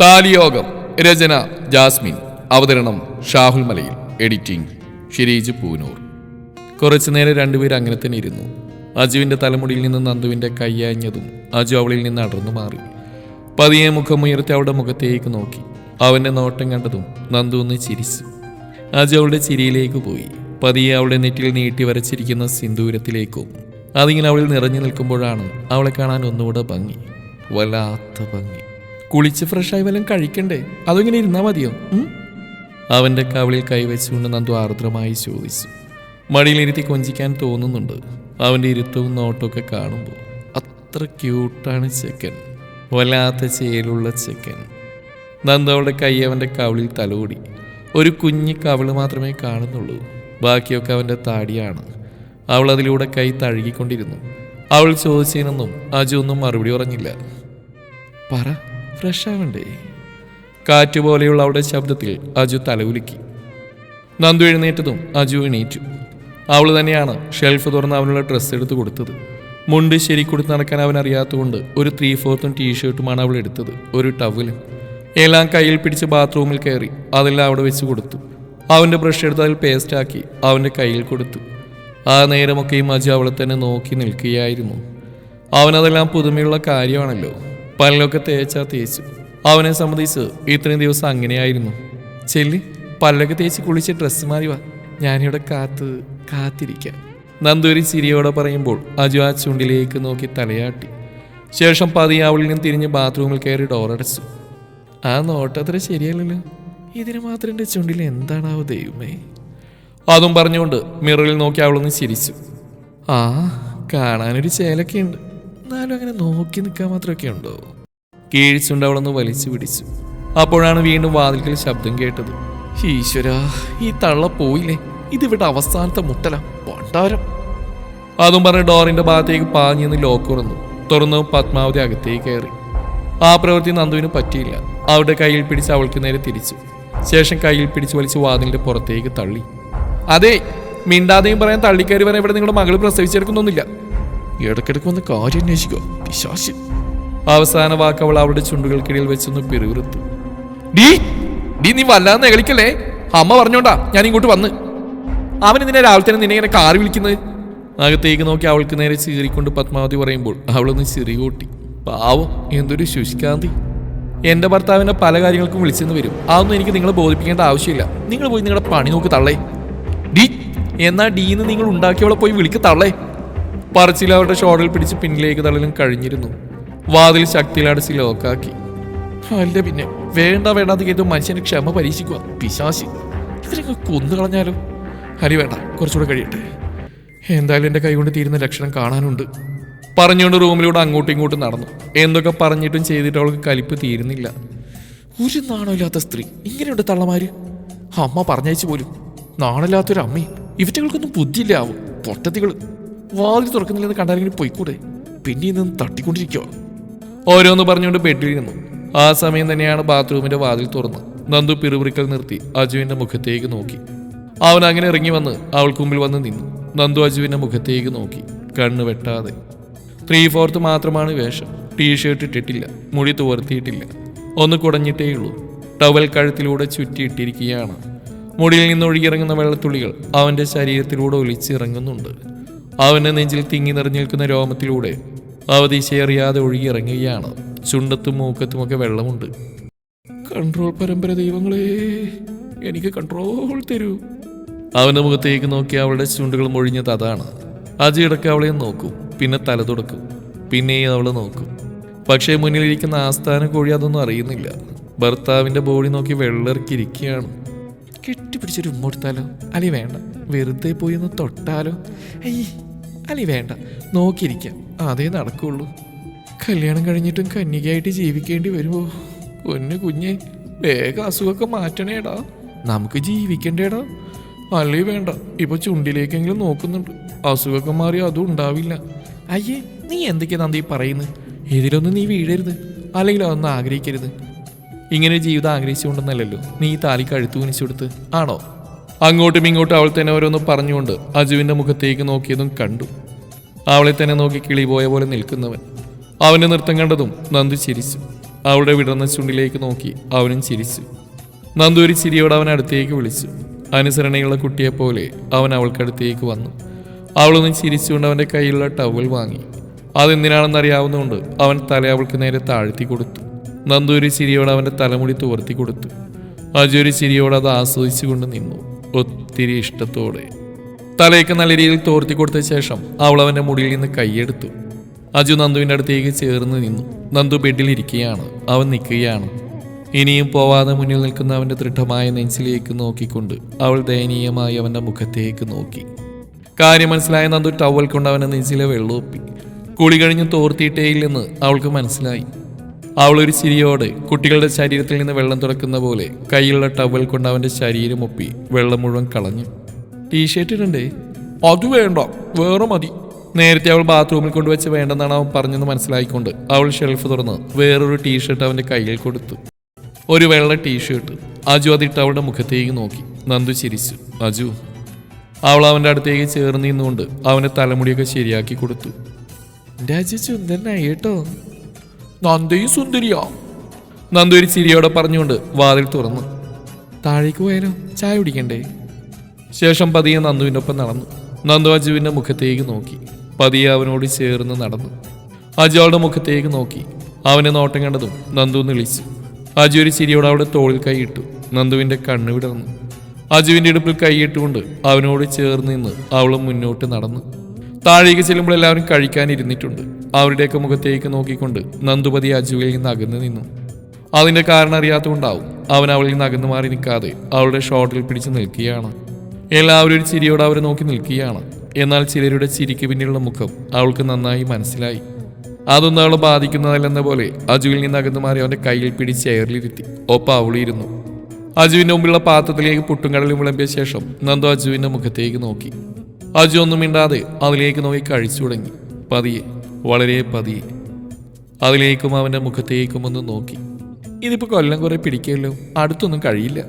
താലിയോഗം രചന Jasmine അവതരണം ഷാഹുൽ മലയിൽ editing Shireej Poonoor. കുറച്ചു നേരം രണ്ടുപേർ അങ്ങനെ തന്നെ ഇരുന്നു. അജുവിന്റെ തലമുടിയിൽ നിന്ന് നന്ദുവിന്റെ കയ്യാഞ്ഞതും അജു അവളിൽ നിന്ന് അടർന്നു മാറി. പതിയെ മുഖമുയർത്തി അവളുടെ മുഖത്തേക്ക് നോക്കി. അവന്റെ നോട്ടം കണ്ടതും നന്ദു ഒന്ന് ചിരിച്ചു. അജു അവളുടെ ചിരിയിലേക്ക് പോയി. പതിയെ അവളുടെ നെറ്റിൽ നീട്ടി വരച്ചിരിക്കുന്ന സിന്ദൂരത്തിലേക്കും അതിങ്ങനെ അവളിൽ നിറഞ്ഞു നിൽക്കുമ്പോഴാണ് അവളെ കാണാൻ ഒന്നുകൂടെ ഭംഗി. വല്ലാത്ത ഭംഗി. കുളിച്ച് ഫ്രഷായി വല്ലതും കഴിക്കണ്ടേ? അതിങ്ങനെ ഇരുന്നാ മതിയോ? അവന്റെ കവിളിൽ കൈവച്ചുകൊണ്ട് നന്ദു ആർദ്രമായി ചോദിച്ചു. മടിയിലിരുത്തി കൊഞ്ചിക്കാൻ തോന്നുന്നുണ്ട്. അവന്റെ ഇരുത്തവും നോട്ടമൊക്കെ കാണുമ്പോൾ അത്ര ക്യൂട്ടാണ് ചെക്കൻ. വല്ലാത്ത ചേലുള്ള ചെക്കൻ. നന്ദു അവളുടെ കൈ അവന്റെ കവിളിൽ തലോടി. ഒരു കുഞ്ഞി കവിൾ മാത്രമേ കാണുന്നുള്ളൂ. ബാക്കിയൊക്കെ അവന്റെ താടിയാണ്. അവൾ അതിലൂടെ കൈ തഴുകിക്കൊണ്ടിരുന്നു. അവൾ ചോദിച്ചതിനൊന്നും അജു ഒന്നും മറുപടി പറഞ്ഞില്ല. പറ. ഫ്രഷ് ആവണ്ടേ കാറ്റ് പോലെയുള്ള അവളുടെ ശബ്ദത്തിൽ അജു തലകുലുക്കി നന്ദു എഴുന്നേറ്റതും അജു എണീറ്റു. അവൾ തന്നെയാണ് ഷെൽഫ് തുറന്ന് അവനുള്ള ഡ്രസ്സ് എടുത്ത് കൊടുത്തത്. മുണ്ട് ശരി കൊടുത്ത് നടക്കാൻ അവൻ അറിയാത്തതുകൊണ്ട് ഒരു ത്രീ ഫോർത്തും ടീഷർട്ടുമാണ് അവൾ എടുത്തത്. ഒരു ടവലും എല്ലാം കയ്യിൽ പിടിച്ച് ബാത്റൂമിൽ കയറി അതെല്ലാം അവിടെ വെച്ച് കൊടുത്തു. അവന്റെ ബ്രഷ് എടുത്ത് അതിൽ പേസ്റ്റാക്കി അവന്റെ കയ്യിൽ കൊടുത്തു. ആ നേരമൊക്കെയും അജു അവളെ തന്നെ നോക്കി നിൽക്കുകയായിരുന്നു. അവനതെല്ലാം പുതുമയുള്ള കാര്യമാണല്ലോ. പല്ലൊക്കെ തേച്ചാ തേച്ചു. അവനെ സംബന്ധിച്ച് ഇത്രയും ദിവസം അങ്ങനെയായിരുന്നു. ചെല്ലി പല്ലൊക്കെ തേച്ച് കുളിച്ച് ഡ്രസ്സ് മാറി വാ. ഞാനിവിടെ കാത്ത് കാത്തിരിക്കാം. നന്ദൂരി ചിരിയോടെ പറയുമ്പോൾ അജു ആ ചുണ്ടിലേക്ക് നോക്കി തലയാട്ടി. ശേഷം പതിയെ അവളിൽ നിന്ന് തിരിഞ്ഞ് ബാത്റൂമിൽ കയറി ഡോറടച്ചു ആ നോട്ടത്ര ശരിയല്ലല്ലോ. ഇതിന് മാത്രം എന്റെ ചുണ്ടിൽ എന്താണാവോ ദൈവമേ. അതും പറഞ്ഞുകൊണ്ട് മിററിൽ നോക്കി അവളൊന്ന് ചിരിച്ചു. ആ കാണാനൊരു ചേലൊക്കെ ഉണ്ട് എന്നാലും അങ്ങനെ നോക്കി നിൽക്കാൻ മാത്രമൊക്കെ ഉണ്ടോ? കീഴ്ച്ചുണ്ട് അവളൊന്ന് വലിച്ചു പിടിച്ചു. അപ്പോഴാണ് വീണ്ടും വാതിൽക്കൽ ശബ്ദം കേട്ടത്. ഈശ്വര ഈ തള്ള പോയില്ലേ? ഇതിവിടെ അവസാനത്തെ മുട്ടല പണ്ടാരം അതും പറഞ്ഞ് ഡോറിന്റെ ഭാഗത്തേക്ക് പാഞ്ഞെന്ന് ലോക്ക് തുറന്നു. പത്മാവതി അകത്തേക്ക് കയറി. ആ പ്രവൃത്തി നന്ദുവിന് പറ്റിയില്ല. അവരുടെ കയ്യിൽ പിടിച്ച് അവൾക്ക് നേരെ തിരിച്ചു. ശേഷം കയ്യിൽ പിടിച്ച് വലിച്ച് വാതിലിന്റെ പുറത്തേക്ക് തള്ളി. അതെ മിണ്ടാതെയും പറയാൻ തള്ളിക്കയറി വരാൻ ഇവിടെ നിങ്ങളുടെ മകൾ പ്രസവിച്ചെടുക്കുന്നൊന്നുമില്ല ഇടയ്ക്കിടയ്ക്ക് വന്ന് കാര്യം അന്വേഷിക്കുക പിശാശി അവസാന വാക്ക് അവൾ അവളുടെ ചുണ്ടുകൾക്കിടയിൽ വെച്ചൊന്ന് പിറുവിറുത്തു ഡീ ഡീ നീ വല്ലാതെ നെകളിക്കല്ലേ അമ്മ പറഞ്ഞോണ്ടാ ഞാൻ ഇങ്ങോട്ട് വന്ന്. അവൻ ഇതിനെ രാവിലെ തന്നെ നിന്നെ ഇങ്ങനെ കാറി വിളിക്കുന്നത്? അകത്തേക്ക് നോക്കി അവൾക്ക് നേരെ ചീറിക്കൊണ്ട് പത്മാവതി പറയുമ്പോൾ അവളൊന്ന് ചിറി കൂട്ടി. പാവം എന്തൊരു ശുഷ്കാന്തി എന്റെ ഭർത്താവിനെ പല കാര്യങ്ങൾക്കും വിളിച്ചെന്ന് വരും. അതൊന്നും എനിക്ക് നിങ്ങളെ ബോധിപ്പിക്കേണ്ട ആവശ്യമില്ല. നിങ്ങൾ പോയി നിങ്ങളുടെ പണി നോക്കി തള്ളേ. ഡി. എന്നാ ഡീന്ന് നിങ്ങൾ ഉണ്ടാക്കിയവളെ പോയി വിളിക്ക് തള്ളേ. പറച്ചിൽ അവരുടെ പിടിച്ച് പിന്നിലേക്ക് തള്ളലും കഴിഞ്ഞിരുന്നു. വാതിൽ ശക്തിയിലടച്ച് ലോക്കാക്കി. അല്ല പിന്നെ വേണ്ട വേണ്ടാന്ന് കേട്ട് മനുഷ്യന് ക്ഷമ പരീക്ഷിക്കുക. പിശാശി ഇവരൊക്കെ കൊന്നു കളഞ്ഞാലോ? ഹരി വേണ്ട കുറച്ചുകൂടെ കഴിയട്ടെ. എന്തായാലും എന്റെ കൈകൊണ്ട് തീരുന്ന ലക്ഷണം കാണാനുണ്ട്. പറഞ്ഞുകൊണ്ട് റൂമിലൂടെ അങ്ങോട്ടും ഇങ്ങോട്ടും നടന്നു. എന്തൊക്കെ പറഞ്ഞിട്ടും ചെയ്തിട്ട് അവൾക്ക് കലിപ്പ് തീരുന്നില്ല. ഒരു നാണമില്ലാത്ത സ്ത്രീ. ഇങ്ങനെയുണ്ട് തള്ളമാര്? അമ്മ പറഞ്ഞയച്ചു പോലും. നാണില്ലാത്തൊരു അമ്മയും ഇവറ്റകൾക്കൊന്നും ബുദ്ധിയില്ലാവും? പൊട്ടത്തികൾ വാതിൽ തുറക്കുന്നില്ലെന്ന് കണ്ടാലെങ്കിലും പോയിക്കൂടെ? പിന്നെ നിന്ന് തട്ടിക്കൊണ്ടിരിക്കുക ഓരോന്ന് പറഞ്ഞുകൊണ്ട് ബെഡിൽ നിന്നു ആ സമയം തന്നെയാണ് ബാത്റൂമിന്റെ വാതിൽ തുറന്ന് നന്ദു പിറുപിറുക്കൽ നിർത്തി അജുവിന്റെ മുഖത്തേക്ക് നോക്കി. അവൻ അങ്ങനെ ഇറങ്ങി വന്ന് അവൾക്ക് മുമ്പിൽ വന്ന് നിന്നു. നന്ദു അജുവിന്റെ മുഖത്തേക്ക് നോക്കി കണ്ണു വെട്ടാതെ. ത്രീ ഫോർത്ത് മാത്രമാണ് വേഷം. ടീഷർട്ട് ഇട്ടിട്ടില്ല മുടി തുവർത്തിയിട്ടില്ല. ഒന്ന് കുടഞ്ഞിട്ടേ ഉള്ളൂ. ടവൽ കഴുത്തിലൂടെ ചുറ്റിയിട്ടിരിക്കുകയാണ്. മുടിയിൽ നിന്ന് ഒഴുകിയിറങ്ങുന്ന വെള്ളത്തുള്ളികൾ അവന്റെ ശരീരത്തിലൂടെ ഒലിച്ചിറങ്ങുന്നുണ്ട്. അവന്റെ നെഞ്ചിൽ തിങ്ങി നിറഞ്ഞു നിൽക്കുന്ന രോമത്തിലൂടെ അവധിശേറിയാതെ ഒഴുകിയിറങ്ങുകയാണ്. ചുണ്ടത്തും മൂക്കത്തുമൊക്കെ വെള്ളമുണ്ട്. കൺട്രോൾ പരമ്പര ദൈവങ്ങളെ എനിക്ക് കൺട്രോൾ തരൂ. അവന്റെ മുഖത്തേക്ക് നോക്കി അവളുടെ ചുണ്ടുകൾ മൊഴിഞ്ഞത് അതാണ്. അജിയിടക്ക് അവളെ നോക്കും പിന്നെ തല തുടക്കും പിന്നെയും അവളെ നോക്കും. പക്ഷേ മുന്നിലിരിക്കുന്ന ആസ്ഥാന കോഴി അതൊന്നും അറിയുന്നില്ല. ഭർത്താവിന്റെ ബോഡി നോക്കി വെള്ളയിറക്കിയിരിക്കുകയാണ് കെട്ടിപ്പിടിച്ചൊരു ഉമ്മൊടുത്താലോ അല്ലെ വേണ്ട വെറുതെ പോയി ഒന്ന് തൊട്ടാലോ? അയ്യ് അലി വേണ്ട നോക്കിയിരിക്കാം. അതേ നടക്കുള്ളൂ. കല്യാണം കഴിഞ്ഞിട്ടും കന്യകയായിട്ട് ജീവിക്കേണ്ടി വരുമോ? ഒന്ന് കുഞ്ഞെ വേഗം അസുഖമൊക്കെ മാറ്റണേടാ. നമുക്ക് ജീവിക്കണ്ടേടാ. അല്ലേ വേണ്ട ഇപ്പൊ ചുണ്ടിലേക്കെങ്കിലും നോക്കുന്നുണ്ട്. അസുഖമൊക്കെ മാറി അതും ഉണ്ടാവില്ല. അയ്യേ നീ എന്തൊക്കെയാ നന്ദി പറയുന്നത്? ഇതിലൊന്നും നീ വീഴരുത്. അല്ലെങ്കിൽ അതൊന്നും ആഗ്രഹിക്കരുത്. ഇങ്ങനെ ജീവിതം ആഗ്രഹിച്ചുകൊണ്ടെന്നല്ലല്ലോ. നീ താലി കഴുത്തു കുനിച്ചെടുത്ത് ആണോ? അങ്ങോട്ടും ഇങ്ങോട്ടും അവൾ തന്നെ ഓരോന്ന് പറഞ്ഞുകൊണ്ട് അജുവിന്റെ മുഖത്തേക്ക് നോക്കിയതും കണ്ടു. അവളെ തന്നെ നോക്കി കിളി പോയ പോലെ നിൽക്കുന്നവൻ. അവന്റെ നൃത്തം കണ്ടതും നന്ദി ചിരിച്ചു. അവളുടെ വിടർന്ന ചുണ്ടിലേക്ക് നോക്കി അവനും ചിരിച്ചു. നന്ദു ഒരു ചിരിയോടെ അവൻ അടുത്തേക്ക് വിളിച്ചു. അനുസരണയുള്ള കുട്ടിയെപ്പോലെ അവൻ അവൾക്കടുത്തേക്ക് വന്നു. അവളൊന്ന് ചിരിച്ചുകൊണ്ട് അവന്റെ കയ്യിലുള്ള ടവൽ വാങ്ങി. അതെന്തിനാണെന്ന് അറിയാവുന്നതുകൊണ്ട് അവൻ തല അവൾക്ക് നേരെ താഴ്ത്തി കൊടുത്തു. നന്ദു ഒരു ചിരിയോടെ അവന്റെ തലമുടി തുവർത്തി കൊടുത്തു. അജു ഒരു ചിരിയോടെ അത് ആസ്വദിച്ചുകൊണ്ട് നിന്നു. ഒത്തിരി ഇഷ്ടത്തോടെ. തലയൊക്കെ നല്ല രീതിയിൽ തോർത്തി കൊടുത്ത ശേഷം അവൾ അവന്റെ മുടിയിൽ നിന്ന് കൈയെടുത്തു. അജു നന്ദുവിന്റെ അടുത്തേക്ക് ചേർന്ന് നിന്നു. നന്ദു ബെഡിൽ ഇരിക്കുകയാണ്. അവൻ നിൽക്കുകയാണ്. ഇനിയും പോവാതെ മുന്നിൽ നിൽക്കുന്ന അവന്റെ ദൃഢമായ നെഞ്ചിലേക്ക് നോക്കിക്കൊണ്ട് അവൾ ദയനീയമായി അവന്റെ മുഖത്തേക്ക് നോക്കി. കാര്യം മനസ്സിലായ നന്ദു ടവൽ കൊണ്ട് അവന്റെ നെഞ്ചിലെ വെള്ളമൊപ്പി. കുളി കഴിഞ്ഞ് തോർത്തിയിട്ടേയില്ലെന്ന് അവൾക്ക് മനസ്സിലായി. അവൾ ഒരു ചിരിയോടെ കുട്ടികളുടെ ശരീരത്തിൽ നിന്ന് വെള്ളം തുറക്കുന്ന പോലെ കയ്യിലുള്ള ടവൽ കൊണ്ട് അവന്റെ ശരീരം ഒപ്പി വെള്ളം മുഴുവൻ കളഞ്ഞു. ടീഷർട്ട് ഇടണ്ടേ? അത് വേണ്ട. വേറെ മതി. നേരത്തെ അവൾ ബാത്റൂമിൽ കൊണ്ടുവച്ച് വേണ്ടെന്നാണ് അവൻ പറഞ്ഞെന്ന് മനസ്സിലായിക്കൊണ്ട് അവൾ ഷെൽഫ് തുറന്ന് വേറൊരു ടീഷർട്ട് അവന്റെ കയ്യിൽ കൊടുത്തു. ഒരു വെള്ള ടീഷർട്ട് അജു അതിട്ട് അവളുടെ മുഖത്തേക്ക് നോക്കി. നന്ദു ചിരിച്ചു. അജു. അവൾ അവന്റെ അടുത്തേക്ക് ചേർന്ന് നിന്നുകൊണ്ട് അവന്റെ തലമുടിയൊക്കെ ശരിയാക്കി കൊടുത്തു. രാജു അജു കേട്ടോ. നന്ദയും സുന്ദരിയാ നന്ദ ഒരു ചിരിയോടെ പറഞ്ഞുകൊണ്ട് വാതിൽ തുറന്നു. താഴേക്ക് പോയാലോ? ചായ കുടിക്കണ്ടേ? ശേഷം പതിയെ നന്ദുവിനൊപ്പം നടന്നു. നന്ദു അജുവിന്റെ മുഖത്തേക്ക് നോക്കി. പതിയെ അവനോട് ചേർന്ന് നടന്നു. അജു അവളുടെ മുഖത്തേക്ക് നോക്കി. അവനെ നോട്ടം കണ്ടതും നന്ദു നിളിച്ചു. അജു ഒരു ചിരിയോടെ അവളുടെ തോളിൽ കൈയിട്ടു നന്ദുവിന്റെ കണ്ണ് വിടർന്നു. അജുവിന്റെ ഇടുപ്പിൽ കൈയിട്ടുകൊണ്ട് അവനോട് ചേർന്ന് നിന്ന് അവളും മുന്നോട്ട് നടന്നു. താഴേക്ക് ചെല്ലുമ്പോൾ എല്ലാവരും കഴിക്കാനിരുന്നിട്ടുണ്ട്. അവരുടെയൊക്കെ മുഖത്തേക്ക് നോക്കിക്കൊണ്ട് നന്ദുപതി അജുവിൽ നിന്ന് അകന്നു നിന്നു. അതിന്റെ കാരണം അറിയാത്തതുകൊണ്ടാവും അവൻ അവളിൽ നിന്ന് അകന്നു മാറി നിൽക്കാതെ അവളുടെ ഷോട്ടിൽ പിടിച്ച് നിൽക്കുകയാണ്. എല്ലാവരും ഒരു ചിരിയോടെ അവരെ നോക്കി നിൽക്കുകയാണ്. എന്നാൽ ചിലരുടെ ചിരിക്ക് പിന്നിലുള്ള മുഖം അവൾക്ക് നന്നായി മനസ്സിലായി. അതൊന്നും അവളെ ബാധിക്കുന്നതല്ലെന്ന പോലെ അജുവിൽ നിന്ന് അകന്നു മാറി അവന്റെ കയ്യിൽ പിടിച്ച് ചെയറിലിരുത്തി. ഒപ്പം അവളിരുന്നു അജുവിന്റെ മുമ്പിലുള്ള പാത്രത്തിലേക്ക് പുട്ടും കടലും വിളമ്പിയ ശേഷം നന്ദു അജുവിന്റെ മുഖത്തേക്ക് നോക്കി. അജു ഒന്നും മിണ്ടാതെ അതിലേക്ക് നോക്കി കഴിച്ചു തുടങ്ങി. പതിയെ വളരെ പതിയെ. അതിലേക്കും അവന്റെ മുഖത്തേക്കും ഒന്ന് നോക്കി. ഇതിപ്പോ കൊല്ലം കുറേ പിടിക്കുമല്ലോ അടുത്തൊന്നും കഴിയില്ല.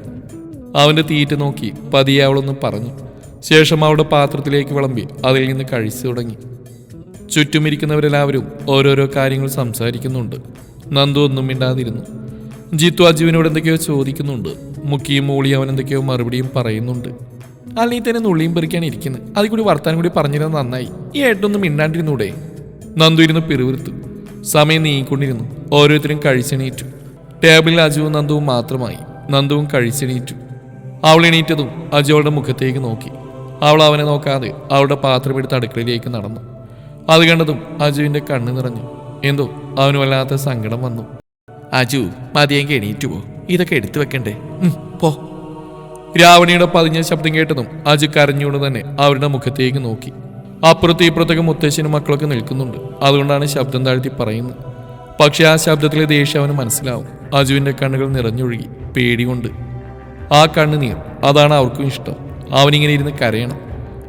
അവന്റെ തീറ്റ നോക്കി പതിയെ അവളൊന്നും പറഞ്ഞു. ശേഷം അവളുടെ പാത്രത്തിലേക്ക് വിളമ്പി അതിൽ നിന്ന് കഴിച്ചു തുടങ്ങി. ചുറ്റുമിരിക്കുന്നവരെല്ലാവരും ഓരോരോ കാര്യങ്ങൾ സംസാരിക്കുന്നുണ്ട്. നന്ദു ഒന്നും മിണ്ടാതിരുന്നു. ജിത്തു അജുവിനോട് എന്തൊക്കെയോ ചോദിക്കുന്നുണ്ട്. മുക്കിയും മൂളിയും അവൻ എന്തൊക്കെയോ മറുപടിയും പറയുന്നുണ്ട്. അല്ലെങ്കിൽ തന്നെ നുള്ളിയും പെറിക്കാണ് ഇരിക്കുന്നത്. അതിൽ കൂടി വർത്താനം കൂടി പറഞ്ഞിരുന്നത് നന്നായി. ഈ ഏട്ടൊന്നും മിണ്ടാണ്ടിരുന്നൂടെ? നന്ദു ഇരുന്ന് പിറുവിരുത്തു സമയം നീങ്ങിക്കൊണ്ടിരുന്നു. ഓരോരുത്തരും കഴിച്ചെണീറ്റു. ടേബിളിൽ അജുവും നന്ദുവും മാത്രമായി. നന്ദുവും കഴിച്ചെണീറ്റു. അവൾ എണീറ്റതും അജു അവളുടെ മുഖത്തേക്ക് നോക്കി. അവൾ അവനെ നോക്കാതെ അവളുടെ പാത്രം എടുത്ത് അടുക്കളയിലേക്ക് നടന്നു. അത് കണ്ടതും അജുവിന്റെ കണ്ണ് നിറഞ്ഞു. എന്തോ അവന് വല്ലാത്ത സങ്കടം വന്നു. അജു മതിയെങ്കിൽ എണീറ്റു പോ. ഇതൊക്കെ എടുത്തു വെക്കണ്ടേ? പോ. രാവണിയുടെ പതിഞ്ഞ ശബ്ദം കേട്ടതും അജു കരഞ്ഞുകൊണ്ട് തന്നെ അവരുടെ മുഖത്തേക്ക് നോക്കി. അപ്പുറത്ത് ഇപ്പുറത്തേക്ക് മുത്തശ്ശനും മക്കളൊക്കെ നിൽക്കുന്നുണ്ട്. അതുകൊണ്ടാണ് ശബ്ദം താഴ്ത്തി പറയുന്നത്. പക്ഷെ ആ ശബ്ദത്തിലെ ദേഷ്യം അവന് മനസ്സിലാവും. അജുവിന്റെ കണ്ണുകൾ നിറഞ്ഞൊഴുകി പേടികൊണ്ട്. ആ കണ്ണുനീർ അതാണ് അവർക്കും ഇഷ്ടം. അവനിങ്ങനെ ഇരുന്ന് കരയണം.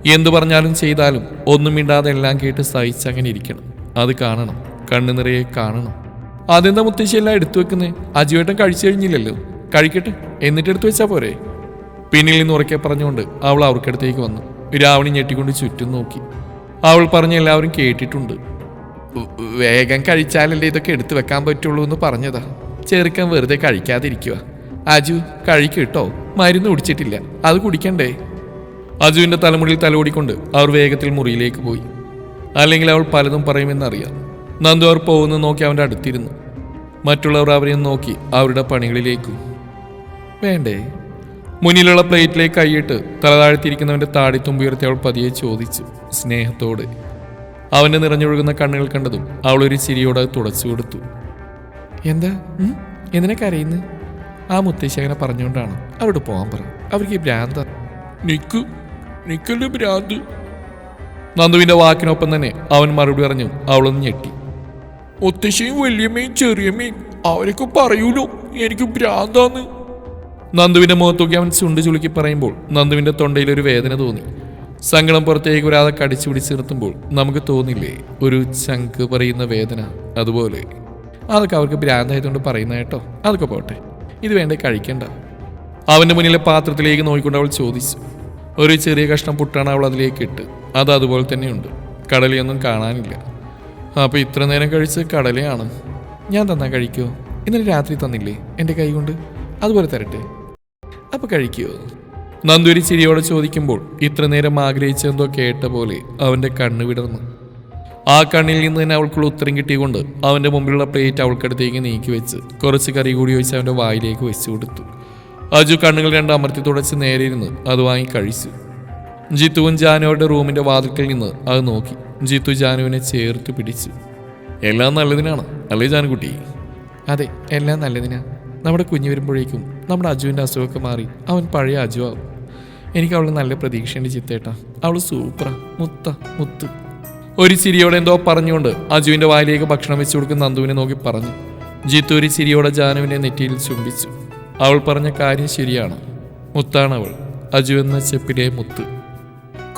എന്തു പറഞ്ഞാലും ചെയ്താലും ഒന്നും മിണ്ടാതെ എല്ലാം കേട്ട് സഹിച്ചങ്ങനെ ഇരിക്കണം. അത് കാണണം. കണ്ണു നിറയെ കാണണം. അതെന്താ മുത്തശ്ശി എല്ലാം എടുത്തു വെക്കുന്നത് അജുവേട്ടൻ കഴിച്ചു കഴിഞ്ഞില്ലല്ലോ. കഴിക്കട്ടെ. എന്നിട്ട് എടുത്തു വെച്ചാൽ പോരെ? പിന്നിൽ നിന്ന് ഉറക്കെ പറഞ്ഞുകൊണ്ട് അവൾ അവർക്കടുത്തേക്ക് വന്നു. രാവണി ഞെട്ടിക്കൊണ്ട് ചുറ്റും നോക്കി. അവൾ പറഞ്ഞ എല്ലാവരും കേട്ടിട്ടുണ്ട്. വേഗം കഴിച്ചാലല്ലേ ഇതൊക്കെ എടുത്തു വെക്കാൻ പറ്റുള്ളൂ എന്ന് പറഞ്ഞതാ. ചെറുക്കൻ വെറുതെ കഴിക്കാതിരിക്കുക അജു കഴിക്കിട്ടോ മരുന്ന് കുടിച്ചിട്ടില്ല. അത് കുടിക്കണ്ടേ? അജുവിന്റെ തലമുടിയിൽ തലോടിക്കൊണ്ട് അവർ വേഗത്തിൽ മുറിയിലേക്ക് പോയി. അല്ലെങ്കിൽ അവൾ പലതും പറയുമെന്നറിയാം. നന്ദു അവർ പോകുന്നു നോക്കി അവന്റെ അടുത്തിരുന്നു. മറ്റുള്ളവർ അവരെ നോക്കി അവരുടെ പണികളിലേക്കും. വേണ്ടേ? മുന്നിലുള്ള പ്ലേറ്റിലേക്ക് കൈയിട്ട് തലതാഴ്ത്തിയിരിക്കുന്നവന്റെ താടിത്തുമ്പ് ഉയർത്തി അവൾ പതിയെ ചോദിച്ചു സ്നേഹത്തോടെ. അവന്റെ നിറഞ്ഞൊഴുകുന്ന കണ്ണുകൾ കണ്ടതും അവൾ ഒരു ചിരിയോടെ തുടച്ചു കൊടുത്തു. എന്താ? എന്തിനൊക്കെ എന്തിനാ കരയുന്നു? ആ മുത്തശ്ശി അങ്ങനെ പറഞ്ഞുകൊണ്ടാണ് അവരോട് പോകാൻ പറ അവർക്ക് ഈ ഭ്രാന്ത നിക്കു നിക്കല്ലേ ഭ്രാന്ത്? നന്ദുവിന്റെ വാക്കിനൊപ്പം തന്നെ അവൻ മറുപടി പറഞ്ഞു അവളൊന്ന് ഞെട്ടി. മുത്തശ്ശിയും വലിയമ്മയും ചെറിയമ്മയും അവരൊക്കെ പറയൂലോ? എനിക്ക് ഭ്രാന്താന്ന്. നന്ദുവിന്റെ മുഖത്തൊക്കെ അവൻ ചുണ്ട് ചുളുക്കി പറയുമ്പോൾ നന്ദുവിന്റെ തൊണ്ടയിൽ ഒരു വേദന തോന്നി. സങ്കടം പുറത്തേക്ക് വരാതെ കടിച്ചു പിടിച്ച് നിർത്തുമ്പോൾ നമുക്ക് തോന്നില്ലേ ഒരു ചങ്ക് പറയുന്ന വേദന അതുപോലെ. അതൊക്കെ അവർക്ക് ഭ്രാന്തായതുകൊണ്ട് പറയുന്ന കേട്ടോ. അതൊക്കെ പോട്ടെ. ഇത് വേണ്ട കഴിക്കണ്ട. അവന്റെ മുന്നിലെ പാത്രത്തിലേക്ക് നോക്കിക്കൊണ്ട് അവൾ ചോദിച്ചു. ഒരു ചെറിയ കഷ്ണം പുട്ടാണ് അവൾ അതിലേക്ക് ഇട്ട്. അത് അതുപോലെ തന്നെയുണ്ട്. കടലയൊന്നും കാണാനില്ല. അപ്പൊ ഇത്ര നേരം കഴിച്ച് കടലയാണ്. ഞാൻ തന്നാ കഴിക്കോ. ഇന്നലെ രാത്രി തന്നില്ലേ? എന്റെ കൈ കൊണ്ട് അതുപോലെ തരട്ടെ. അപ്പൊ കഴിക്കൂ. നന്ദൂരി ചിരിയോടെ ചോദിക്കുമ്പോൾ ഇത്ര നേരം ആഗ്രഹിച്ചെന്തോ കേട്ട പോലെ അവന്റെ കണ്ണ് വിടർന്നു. ആ കണ്ണിൽ നിന്ന് തന്നെ അവൾക്കുള്ള ഉത്തരം കിട്ടിയുകൊണ്ട് അവന്റെ മുമ്പിലുള്ള പ്ലേറ്റ് അവൾക്കടുത്തേക്ക് നീക്കി വെച്ച് കുറച്ച് കറി കൂടി വെച്ച് അവന്റെ വായിലേക്ക് വെച്ചു കൊടുത്തു. അജു കണ്ണുകൾ രണ്ട് അമർത്തി തുടച്ച് നേരെ ഇരുന്ന് അത് വാങ്ങി കഴിച്ചു. ജിത്തുവും ജാനുവയുടെ റൂമിന്റെ വാതിൽക്കൽ നിന്ന് അത് നോക്കി. ജിത്തു ജാനുവിനെ ചേർത്ത് പിടിച്ചു. എല്ലാം നല്ലതിനാണ് അല്ലേ ജാനുകുട്ടി? അതെ എല്ലാം നല്ലതിനാ. നമ്മുടെ കുഞ്ഞു വരുമ്പോഴേക്കും നമ്മുടെ അജുവിന്റെ അസുഖമൊക്കെ മാറി അവൻ പഴയ അജു ആവും. എനിക്ക് അവൾ നല്ല പ്രതീക്ഷയുണ്ട് ചിത്തേട്ട. അവൾ സൂപ്പറ. മുത്ത മുത്ത്. ഒരു ചിരിയോടെ എന്തോ പറഞ്ഞുകൊണ്ട് അജുവിന്റെ വായിലേക്ക് ഭക്ഷണം വെച്ചു കൊടുക്കുന്ന നന്ദുവിനെ നോക്കി പറഞ്ഞു. ജിത്തു ഒരു ചിരിയോടെ ജാനുവിനെ നെറ്റിയിൽ ചുംബിച്ചു. അവൾ പറഞ്ഞ കാര്യം ശരിയാണ്. മുത്താണ് അവൾ. അജു എന്ന ചെപ്പിലെ മുത്ത്.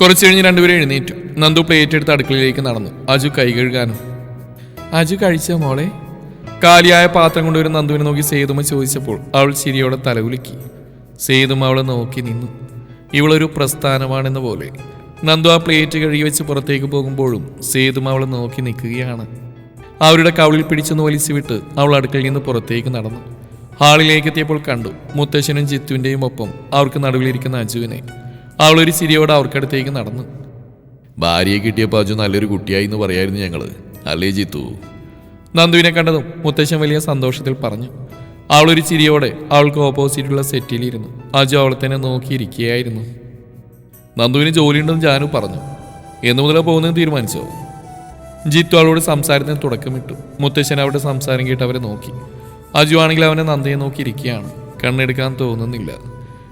കുറച്ചു കഴിഞ്ഞ് രണ്ടുപേരും എഴുന്നേറ്റു. നന്ദു പ്ലേറ്റ് എടുത്ത് അടുക്കളയിലേക്ക് നടന്നു. അജു കൈ കഴുകാനും. അജു കഴിച്ച മോളെ? കാലിയായ പാത്രം കൊണ്ടുവരുന്ന നന്ദുവിനെ നോക്കി സേതുമ ചോദിച്ചപ്പോൾ അവൾ ചിരിയോടെ തലകുലുക്കി. സേതുമ അവളെ നോക്കി നിന്നു. ഇവളൊരു പ്രസ്ഥാനമാണെന്ന പോലെ. നന്ദു ആ പ്ലേറ്റ് കഴുകി വെച്ച് പുറത്തേക്ക് പോകുമ്പോഴും സേതുമ അവളെ നോക്കി നിൽക്കുകയാണ്. അവരുടെ കവളിൽ പിടിച്ചൊന്ന് വലിച്ചു വിട്ട് അവൾ അടുക്കളയിൽ നിന്ന് പുറത്തേക്ക് നടന്നു. ഹാളിലേക്ക് എത്തിയപ്പോൾ കണ്ടു മുത്തശ്ശനും ജിത്തുവിന്റെയും ഒപ്പം അവർക്ക് നടുവിലിരിക്കുന്ന അജുവിനെ. അവളൊരു ചിരിയോടെ അവർക്കടുത്തേക്ക് നടന്നു. ഭാര്യയെ കിട്ടിയപ്പോൾ അജു നല്ലൊരു കുട്ടിയായി എന്ന് പറയായിരുന്നു ഞങ്ങൾ അല്ലേ ജിത്തു? നന്ദുവിനെ കണ്ടതും മുത്തശ്ശൻ വലിയ സന്തോഷത്തിൽ പറഞ്ഞു. അവളൊരു ചിരിയോടെ അവൾക്ക് ഓപ്പോസിറ്റുള്ള സെറ്റിലിരുന്നു അജു അവളെ തന്നെ നോക്കിയിരിക്കുകയായിരുന്നു. നന്ദുവിന് ജോലിയുണ്ടെന്ന് ജാനു പറഞ്ഞു. എന്നു മുതലേ പോകുന്നത് തീരുമാനിച്ചോ? ജിത്തു അവളോട് സംസാരത്തിന് തുടക്കമിട്ടു. മുത്തശ്ശൻ അവരുടെ സംസാരം കേട്ട് അവരെ നോക്കി. അജു ആണെങ്കിൽ അവനെ നന്ദിയെ നോക്കിയിരിക്കുകയാണ്. കണ്ണെടുക്കാൻ തോന്നുന്നില്ല.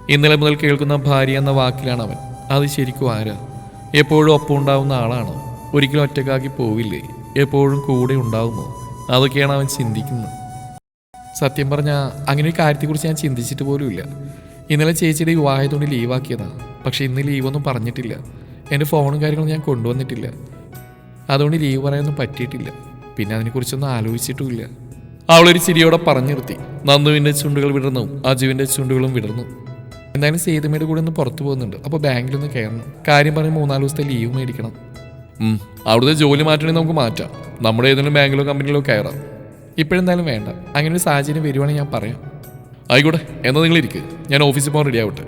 ഇന്നലെ മുതൽ കേൾക്കുന്ന ഭാര്യ എന്ന വാക്കിലാണ് അവൻ. അത് ശരിക്കും ആരാ? എപ്പോഴും ഒപ്പം ഉണ്ടാവുന്ന ആളാണോ? ഒരിക്കലും ഒറ്റക്കാക്കി പോവില്ലേ? എപ്പോഴും കൂടെ ഉണ്ടാവുമോ? അതൊക്കെയാണ് അവൻ ചിന്തിക്കുന്നത്. സത്യം പറഞ്ഞാൽ അങ്ങനെ ഒരു കാര്യത്തെക്കുറിച്ച് ഞാൻ ചിന്തിച്ചിട്ട് പോലുമില്ല. ഇന്നലെ ചേച്ചിയുടെ വിവാഹത്തോണ്ട് ലീവാക്കിയതാണ് പക്ഷേ ഇന്ന് ലീവൊന്നും പറഞ്ഞിട്ടില്ല. എന്റെ ഫോണും കാര്യങ്ങളും ഞാൻ കൊണ്ടുവന്നിട്ടില്ല. അതുകൊണ്ട് ലീവ് പറയാനൊന്നും പറ്റിയിട്ടില്ല. പിന്നെ അതിനെക്കുറിച്ചൊന്നും ആലോചിച്ചിട്ടുമില്ല. അവളൊരു ചിരിയോടെ പറഞ്ഞു നിർത്തി. നന്ദുവിന്റെ ചുണ്ടുകൾ വിടർന്നു. അജുവിന്റെ ചുണ്ടുകളും വിടർന്നു. എന്തായാലും സേതുമയുടെ കൂടെ ഒന്ന് പുറത്തു പോകുന്നുണ്ട്. അപ്പോൾ ബാങ്കിലൊന്ന് കയറണം. കാര്യം പറഞ്ഞ് മൂന്നാൽ ദിവസത്തെ ലീവ് മേടിക്കണം. അവിടുത്തെ ജോലി മാറ്റണമെങ്കിൽ നമുക്ക് മാറ്റാം. നമ്മുടെ ഏതെങ്കിലും ബാങ്കിലോ കമ്പനിയിലോ കയറാം. ഇപ്പോഴെന്തായാലും വേണ്ട. അങ്ങനെ ഒരു സാഹചര്യം വരുവാണെങ്കിൽ ഞാൻ പറയാം. ആയിക്കോട്ടെ എന്നാൽ നിങ്ങൾ ഇരിക്കുക ഞാൻ ഓഫീസിൽ പോകാൻ റെഡി ആവട്ടെ.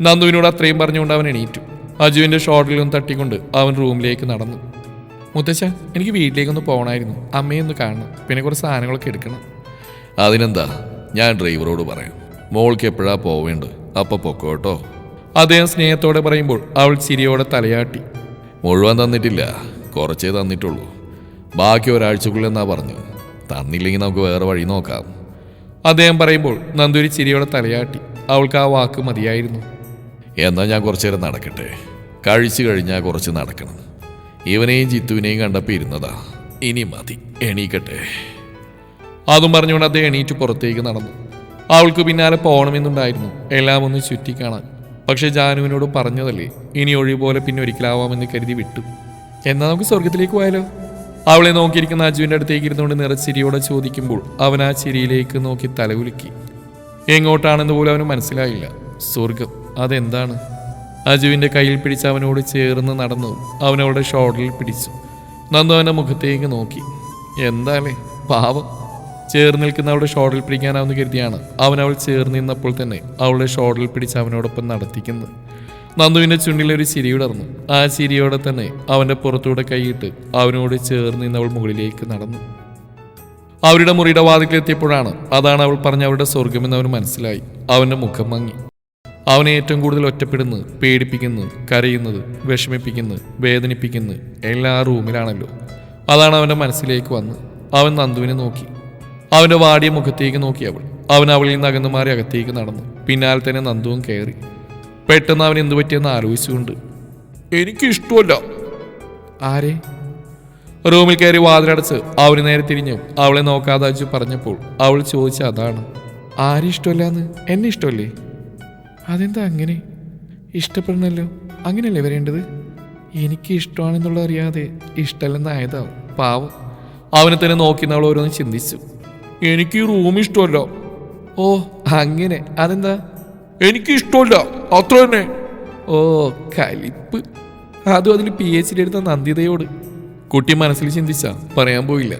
നന്ദുവിനോട് അത്രയും പറഞ്ഞുകൊണ്ട് അവൻ എണീറ്റു. അജുവിന്റെ ഷോർട്ടിലൊന്നും തട്ടിക്കൊണ്ട് അവൻ റൂമിലേക്ക് നടന്നു. മുത്തച്ഛ എനിക്ക് വീട്ടിലേക്കൊന്ന് പോകണമായിരുന്നു അമ്മയെ ഒന്ന് കാണണം. പിന്നെ കുറച്ച് സാധനങ്ങളൊക്കെ എടുക്കണം. അതിനെന്താ? ഞാൻ ഡ്രൈവറോട് പറയാം. മോൾക്ക് എപ്പോഴാ പോവേണ്ടത്? അപ്പോൾ പൊക്കോ കേട്ടോ. അദ്ദേഹം സ്നേഹത്തോടെ പറയുമ്പോൾ അവൾ ചിരിയോടെ തലയാട്ടി. മുഴുവൻ തന്നിട്ടില്ല. കുറച്ചേ തന്നിട്ടുള്ളൂ. ബാക്കി ഒരാഴ്ചക്കുള്ളിൽ എന്നാ പറഞ്ഞു. തന്നില്ലെങ്കിൽ നമുക്ക് വേറെ വഴി നോക്കാം. അദ്ദേഹം പറയുമ്പോൾ നന്ദൂരി ചിരിയോടെ തലയാട്ടി. അവൾക്ക് ആ വാക്ക് മതിയായിരുന്നു. എന്നാൽ ഞാൻ കുറച്ചു നേരം നടക്കട്ടെ. കഴിച്ചു കഴിഞ്ഞാൽ കുറച്ച് നടക്കണം. ഇവനെയും ജിത്തുവിനെയും കണ്ടപ്പോൾ ഇരുന്നതാ. ഇനി മതി എണീക്കട്ടെ. അതും പറഞ്ഞുകൊണ്ട് അദ്ദേഹം എണീറ്റ് പുറത്തേക്ക് നടന്നു. അവൾക്ക് പിന്നാലെ പോകണമെന്നുണ്ടായിരുന്നു. എല്ലാം ഒന്ന് ചുറ്റിക്കാണാൻ. പക്ഷെ ജാനുവിനോട് പറഞ്ഞതല്ലേ ഇനി ഒഴിപോലെ പിന്നെ ഒരിക്കലാവാമെന്ന് കരുതി വിട്ടു. എന്നാൽ നമുക്ക് സ്വർഗത്തിലേക്ക് പോയാലോ? അവളെ നോക്കിയിരിക്കുന്ന അജുവിന്റെ അടുത്തേക്ക് ഇരുന്നുകൊണ്ട് നിറച്ചിരിയോടെ ചോദിക്കുമ്പോൾ അവൻ ആ ചിരിയിലേക്ക് നോക്കി തലകുലുക്കി. എങ്ങോട്ടാണെന്ന് പോലും അവന് മനസ്സിലായില്ല. സ്വർഗം അതെന്താണ്? അജുവിന്റെ കയ്യിൽ പിടിച്ച് അവനോട് ചേർന്ന് നടന്നു അവൻ അവളുടെ ഷോൾഡറിൽ പിടിച്ചു. നന്ദു അവന്റെ മുഖത്തേക്ക് നോക്കി. എന്താലേ പാവം. ചേർന്ന് നിൽക്കുന്ന അവളുടെ ഷോൾഡറിൽ പിടിക്കാനാവുന്ന കരുതിയാണ് അവൻ അവൾ ചേർന്ന് നിന്നപ്പോൾ തന്നെ അവളുടെ ഷോൾഡറിൽ പിടിച്ച് അവനോടൊപ്പം നടത്തിക്കുന്നത്. നന്ദുവിന്റെ ചുണ്ടിൽ ഒരു ചിരി വിടർന്നു ആ ചിരിയോടെ തന്നെ അവന്റെ പുറത്തൂടെ കൈയിട്ട് അവനോട് ചേർന്ന് നിന്ന് അവൾ മുകളിലേക്ക് നടന്നു. അവരുടെ മുറിയുടെ വാതിക്കലെത്തിയപ്പോഴാണ് അതാണ് അവൾ പറഞ്ഞ അവരുടെ സ്വർഗമെന്ന് അവന് മനസ്സിലായി. അവന്റെ മുഖം മങ്ങി. അവനെ ഏറ്റവും കൂടുതൽ ഒറ്റപ്പെടുന്നത് പേടിപ്പിക്കുന്നത് കരയുന്നത് വിഷമിപ്പിക്കുന്നത് വേദനിപ്പിക്കുന്നത് എല്ലാ റൂമിലാണല്ലോ. അതാണ് അവന്റെ മനസ്സിലേക്ക് വന്ന്. അവൻ നന്ദുവിനെ നോക്കി. അവന്റെ വാടിയ മുഖത്തേക്ക് നോക്കി അവൾ. അവൻ അവളിൽ നിന്ന് അകന്നുമാറി അകത്തേക്ക് നടന്നു. പിന്നാലെ തന്നെ നന്ദുവും കയറി. പെട്ടെന്ന് അവൻ എന്തു പറ്റിയെന്ന് ആലോചിച്ചുകൊണ്ട്. എനിക്ക് ഇഷ്ടമല്ല ആരെ? റൂമിൽ കയറി വാതിലടച്ച് അവന് നേരെ തിരിഞ്ഞു. അവളെ നോക്കാതെ അജു പറഞ്ഞപ്പോൾ അവൾ ചോദിച്ച അതാണ്. ആരും ഇഷ്ടമല്ലാന്ന്? എന്നെ ഇഷ്ടമല്ലേ? അതെന്താ അങ്ങനെ? ഇഷ്ടപ്പെടണല്ലോ. അങ്ങനെയല്ലേ വരേണ്ടത്? എനിക്ക് ഇഷ്ടമാണെന്നുള്ള അറിയാതെ ഇഷ്ടമല്ലെന്നായതാവും പാവം. അവനെ തന്നെ നോക്കി അവൾ ഓരോന്ന് ചിന്തിച്ചു. എനിക്ക് റൂം ഇഷ്ടമല്ല. ഓ അങ്ങനെ. അതെന്താ? എനിക്ക് ഇഷ്ടമല്ല അത്ര തന്നെ. ഓ കലിപ്പ്. അതും അതിൽ പി എച്ച് ഡി എടുത്ത നന്ദിതയോട്. കുട്ടി മനസ്സിൽ ചിന്തിച്ച പറയാൻ പോയില്ല.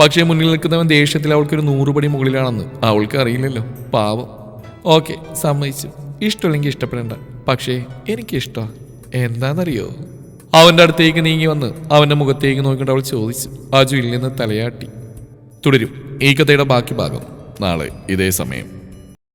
പക്ഷേ മുന്നിൽ നിൽക്കുന്നവൻ ദേഷ്യത്തിൽ അവൾക്കൊരു നൂറുപടി മുകളിലാണെന്ന് അവൾക്ക് അറിയില്ലല്ലോ പാവം. ഓക്കെ സമ്മതിച്ചു. ഇഷ്ടമില്ലെങ്കിൽ ഇഷ്ടപ്പെടേണ്ട. പക്ഷേ എനിക്കിഷ്ടമാണ് എന്താണെന്നറിയോ അവന്റെ അടുത്തേക്ക് നീങ്ങി വന്ന് അവന്റെ മുഖത്തേക്ക് നോക്കിയിട്ട് അവൾ ചോദിച്ചു. അജു ഇല്ലെന്ന് തലയാട്ടി. തുടരും. ഈ കഥയുടെ ബാക്കി ഭാഗം നാളെ ഇതേ സമയം.